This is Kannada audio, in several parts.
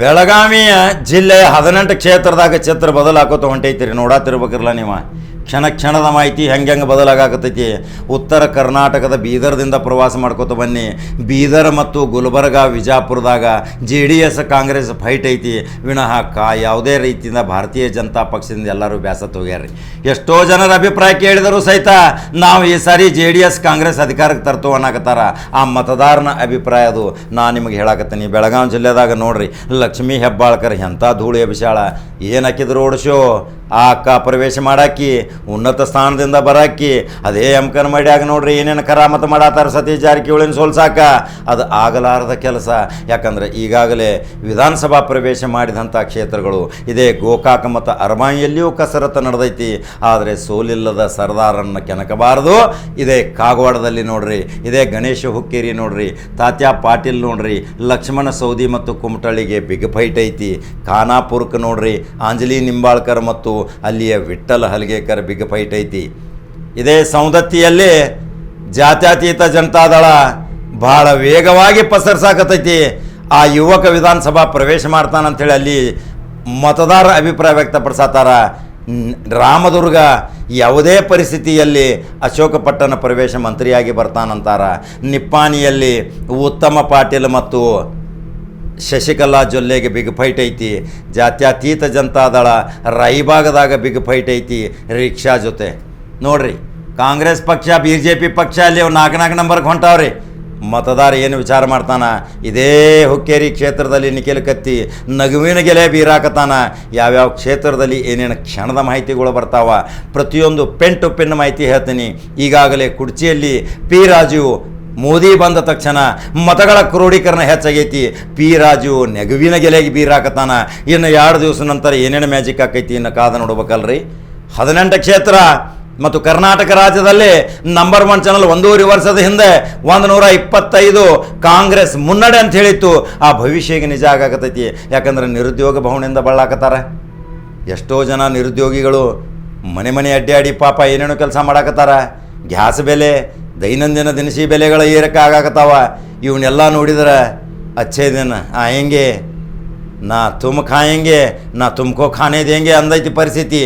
ಬೆಳಗಾವಿಯ ಜಿಲ್ಲೆಯ ಹದಿನೆಂಟು ಕ್ಷೇತ್ರದಾಗ ಚಿತ್ರ ಬದಲಾಕೋತ ಹೊಂಟೈತಿರಿ ನೋಡಾತಿರ್ಬೇಕಿರಲ್ಲ ನೀವು? ಕ್ಷಣ ಕ್ಷಣದ ಮಾಹಿತಿ ಹೆಂಗೆ ಹೆಂಗೆ ಬದಲಾಗತ್ತೈತಿ ಉತ್ತರ ಕರ್ನಾಟಕದ ಬೀದರ್ದಿಂದ ಪ್ರವಾಸ ಮಾಡ್ಕೋತ ಬನ್ನಿ. ಬೀದರ್ ಮತ್ತು Gulbarga, ವಿಜಾಪುರದಾಗ J D S Congress fight ಐತಿ. ವಿನಃ ಕಾ ಯಾವುದೇ ರೀತಿಯಿಂದ ಭಾರತೀಯ ಜನತಾ ಪಕ್ಷದಿಂದ ಎಲ್ಲರೂ ಹೋಗ್ಯಾರ್ರಿ. ಎಷ್ಟೋ ಜನರ ಅಭಿಪ್ರಾಯ ಕೇಳಿದರೂ ಸಹಿತ ನಾವು ಈ ಸಾರಿ ಜೆ ಡಿ ಎಸ್ ಕಾಂಗ್ರೆಸ್ ಅಧಿಕಾರಕ್ಕೆ ತರ್ತು ಅನ್ನಕತ್ತಾರ. ಆ ಮತದಾರನ ಅಭಿಪ್ರಾಯ ಅದು. ನಾನು ನಿಮಗೆ ಹೇಳಕತ್ತೀನಿ. ಬೆಳಗಾವಿ ಜಿಲ್ಲೆದಾಗ ನೋಡ್ರಿ, ಲಕ್ಷ್ಮೀ ಹೆಬ್ಬಾಳ್ಕರ್ ಎಂಥ ಧೂಳು ಅಭಿಷಾಳ. ಏನು ಹಾಕಿದ್ರು ಓಡಿಸೋ? ಆ ಅಕ್ಕ ಪ್ರವೇಶ ಮಾಡಾಕಿ, ಉನ್ನತ ಸ್ಥಾನದಿಂದ ಬರಾಕಿ, ಅದೇ ಎಮ್ಕನ್ ಮಾಡ್ಯಾಗ ನೋಡ್ರಿ ಏನೇನು ಕರಾಮತ ಮಾಡಾತಾರ ಸತೀಶ್ ಜಾರಕಿಹೊಳಿನ ಸೋಲ್ಸಾಕ, ಅದು ಆಗಲಾರದ ಕೆಲಸ. ಯಾಕಂದ್ರೆ ಈಗಾಗಲೇ ವಿಧಾನಸಭಾ ಪ್ರವೇಶ ಮಾಡಿದಂಥ ಕ್ಷೇತ್ರಗಳು, ಇದೇ ಗೋಕಾಕ ಮತ್ತು ಅರಮಾಯಿಯಲ್ಲಿಯೂ ಕಸರತ್ತು ನಡೆದೈತಿ. ಆದರೆ ಸೋಲಿಲ್ಲದ ಸರ್ದಾರನ್ನು ಕೆಣಕಬಾರದು. ಇದೇ ಕಾಗವಾಡದಲ್ಲಿ ನೋಡ್ರಿ, ಇದೇ ಗಣೇಶ ಹುಕ್ಕೇರಿ ನೋಡ್ರಿ, ತಾತ್ಯಾ ಪಾಟೀಲ್ ನೋಡ್ರಿ, ಲಕ್ಷ್ಮಣ ಸೌದಿ ಮತ್ತು ಕುಮಟಳ್ಳಿಗೆ ಬಿಗ್ ಫೈಟ್ ಐತಿ. ಖಾನಾಪುರಕ್ಕೆ ನೋಡ್ರಿ ಅಂಜಲಿ ನಿಂಬಾಳ್ಕರ್ ಮತ್ತು ಅಲ್ಲಿಯ ವಿಠ್ಠಲ ಹಲಗೇಕರ್ ಬಿಗ್ ಫೈಟ್ ಐತಿ. ಇದೇ ಸೌದತ್ತಿಯಲ್ಲಿ ಜಾತ್ಯತೀತ ಜನತಾದಳ ಬಹಳ ವೇಗವಾಗಿ ಪಸರಿಸಾಕತೈತಿ. ಆ ಯುವಕ ವಿಧಾನಸಭಾ ಪ್ರವೇಶ ಮಾಡ್ತಾನಂಥೇಳಿ ಅಲ್ಲಿ ಮತದಾರ ಅಭಿಪ್ರಾಯ ವ್ಯಕ್ತಪಡಿಸತ್ತಾರ ರಾಮದುರ್ಗ ಯಾವುದೇ ಪರಿಸ್ಥಿತಿಯಲ್ಲಿ ಅಶೋಕ ಪಟ್ಟಣ ಪ್ರವೇಶ ಮಂತ್ರಿಯಾಗಿ ಬರ್ತಾನಂತಾರ. ನಿಪ್ಪಾಣಿಯಲ್ಲಿ ಉತ್ತಮ ಪಾಟೀಲ್ ಮತ್ತು ಶಶಿಕಲಾ ಜೊಲ್ಲೆಗೆ ಬಿಗ್ ಫೈಟ್ ಐತಿ. ಜಾತ್ಯತೀತ ಜನತಾದಳ ಭಾಗದಾಗ ಬಿಗ್ ಫೈಟ್ ಐತಿ ರಿಕ್ಷಾ ಜೊತೆ. ನೋಡ್ರಿ, ಕಾಂಗ್ರೆಸ್ ಪಕ್ಷ ಬಿ ಜೆ ಪಿ ಪಕ್ಷ ಅಲ್ಲಿ ಅವು ನಾಲ್ಕು ನಾಲ್ಕು ನಂಬರ್ಗೆ ಹೊಂಟಾವ್ರಿ. ಮತದಾರ ಏನು ವಿಚಾರ ಮಾಡ್ತಾನ? ಇದೇ ಹುಕ್ಕೇರಿ ಕ್ಷೇತ್ರದಲ್ಲಿ ನಿಖಿಲ್ ಕತ್ತಿ ನಗುವಿನ ಗೆಲೆ ಬೀರಾಕತಾನ ಯಾವ್ಯಾವ ಕ್ಷೇತ್ರದಲ್ಲಿ ಏನೇನು ಕ್ಷಣದ ಮಾಹಿತಿಗಳು ಬರ್ತಾವ? ಪ್ರತಿಯೊಂದು ಪೆನ್ ಟು ಪೆನ್ ಮಾಹಿತಿ ಹೇಳ್ತೀನಿ. ಈಗಾಗಲೇ ಕುಡ್ಚಿಯಲ್ಲಿ ಪಿ ರಾಜು ಮೋದಿ ಬಂದ ತಕ್ಷಣ ಮತಗಳ ಕ್ರೋಢೀಕರಣ ಹೆಚ್ಚಾಗೈತಿ. ಪಿ ರಾಜು ನೆಗುವಿನ ಗೆಲೆಗೆ ಬೀರಾಕತಾನ ಇನ್ನು ಎರಡು ದಿವಸ ನಂತರ ಏನೇನು ಮ್ಯಾಜಿಕ್ ಆಕೈತಿ ಇನ್ನು ಕಾದ ನೋಡ್ಬೇಕಲ್ರಿ. ಹದಿನೆಂಟು ಕ್ಷೇತ್ರ ಮತ್ತು ಕರ್ನಾಟಕ ರಾಜ್ಯದಲ್ಲಿ ನಂಬರ್ ಒನ್ ಚಾನಲ್ ಒಂದೂವರೆ ವರ್ಷದ ಹಿಂದೆ ಒಂದು ನೂರ ಇಪ್ಪತ್ತೈದು ಕಾಂಗ್ರೆಸ್ ಮುನ್ನಡೆ ಅಂತ ಹೇಳಿತ್ತು. ಆ ಭವಿಷ್ಯ ಈಗ ನಿಜ ಆಗಾಕತೈತಿ ಯಾಕಂದ್ರೆ ನಿರುದ್ಯೋಗ ಭವನದಿಂದ ಬಳ್ಳಾಕತ್ತಾರ. ಎಷ್ಟೋ ಜನ ನಿರುದ್ಯೋಗಿಗಳು ಮನೆ ಮನೆ ಅಡ್ಡಾಡಿ ಪಾಪ ಏನೇನೋ ಕೆಲಸ ಮಾಡಾಕತ್ತಾರ. ಗ್ಯಾಸ್ ಬೆಲೆ ದೈನಂದಿನ ದಿನಸಿ ಬೆಲೆಗಳ ಏರಕ್ಕೆ ಆಗಾಕತ್ತಾವ ಇವನ್ನೆಲ್ಲ ನೋಡಿದ್ರೆ ಅಚ್ಚೇ ದಿನ. ಆಯಂಗೆ ನಾ ತುಮ್ ಖಾಯಂಗೆ ನಾ ತುಮಕೋ ಖಾನೇದು ಹೆಂಗೆ ಅಂದೈತಿ ಪರಿಸ್ಥಿತಿ.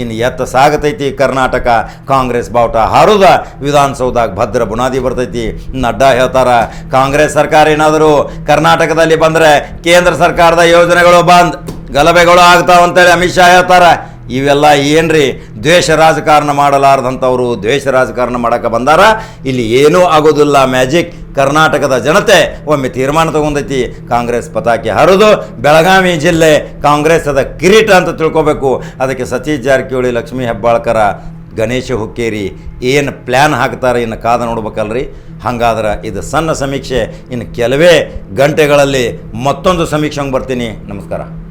ಇನ್ನು ಎತ್ತ ಸಾಗತೈತಿ ಕರ್ನಾಟಕ. ಕಾಂಗ್ರೆಸ್ ಬಾವುಟ ಹಾರುದ. ವಿಧಾನಸೌಧಾಗ ಭದ್ರ ಬುನಾದಿ ಬರ್ತೈತಿ. ನಡ್ಡಾ ಹೇಳ್ತಾರ, ಕಾಂಗ್ರೆಸ್ ಸರ್ಕಾರ ಏನಾದರೂ ಕರ್ನಾಟಕದಲ್ಲಿ ಬಂದರೆ ಕೇಂದ್ರ ಸರ್ಕಾರದ ಯೋಜನೆಗಳು ಬಂದ್ ಗಲಭೆಗಳು ಆಗ್ತಾವಂತೇಳಿ ಅಮಿತ್ ಶಾ ಹೇಳ್ತಾರ. ಇವೆಲ್ಲ ಏನ್ರಿ? ದ್ವೇಷ ರಾಜಕಾರಣ ಮಾಡಲಾರ್ದಂಥವರು ದ್ವೇಷ ರಾಜಕಾರಣ ಮಾಡಕ್ಕೆ ಬಂದಾರ? ಇಲ್ಲಿ ಏನೂ ಆಗೋದಿಲ್ಲ. ಮ್ಯಾಜಿಕ್, ಕರ್ನಾಟಕದ ಜನತೆ ಒಮ್ಮೆ ತೀರ್ಮಾನ ತಗೊಂಡೈತಿ. ಕಾಂಗ್ರೆಸ್ ಪತಾಕೆ ಹರಿದು ಬೆಳಗಾವಿ ಜಿಲ್ಲೆ ಕಾಂಗ್ರೆಸ್ಸದ ಕಿರೀಟ ಅಂತ ತಿಳ್ಕೊಬೇಕು. ಅದಕ್ಕೆ ಸತೀಶ್ ಜಾರಕಿಹೊಳಿ, ಲಕ್ಷ್ಮೀ ಹೆಬ್ಬಾಳ್ಕರ, ಗಣೇಶ ಹುಕ್ಕೇರಿ ಏನು ಪ್ಲ್ಯಾನ್ ಹಾಕ್ತಾರೆ? ಇನ್ನು ಕಾದ ನೋಡ್ಬೇಕಲ್ರಿ. ಹಾಗಾದ್ರೆ ಇದು ಸಣ್ಣ ಸಮೀಕ್ಷೆ. ಇನ್ನು ಕೆಲವೇ ಗಂಟೆಗಳಲ್ಲಿ ಮತ್ತೊಂದು ಸಮೀಕ್ಷೆಗೆ ಬರ್ತೀನಿ. ನಮಸ್ಕಾರ.